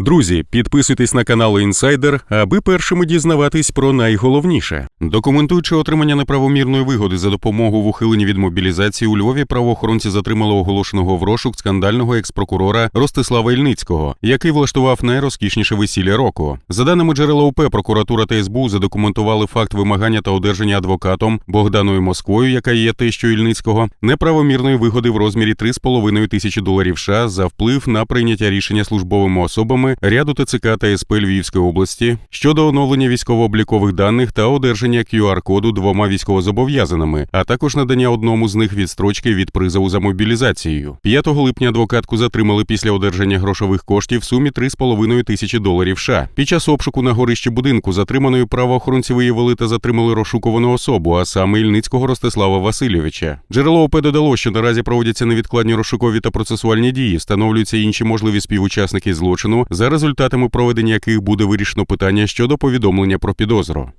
Друзі, підписуйтесь на канал Інсайдер, аби першими дізнаватись про найголовніше. Документуючи отримання неправомірної вигоди за допомогу в ухиленні від мобілізації у Львові, правоохоронці затримали оголошеного в розшук скандального екс-прокурора Ростислава Ільницького, який влаштував найрозкішніше весілля року. За даними джерела УП, прокуратура та СБУ задокументували факт вимагання та одержання адвокатом Богданою Москвою, яка є тещою Ільницького, неправомірної вигоди в розмірі 3,5 тисячі доларів США за вплив на прийняття рішення службовими особами ряду ТЦК та СП Львівської області щодо оновлення військово-облікових даних та одержання QR-коду двома військовозобов'язаними, а також надання одному з них відстрочки від призову за мобілізацією. 5 липня адвокатку затримали після одержання грошових коштів в сумі 3,5 тисячі доларів США. Під час обшуку на горищі будинку затриманої правоохоронці виявили та затримали розшукувану особу, а саме Ільницького Ростислава Васильовича. Джерело ОП додало, що наразі проводяться невідкладні розшукові та процесуальні дії, встановлюються інші можливі співучасники злочину, за результатами проведення яких буде вирішено питання щодо повідомлення про підозру.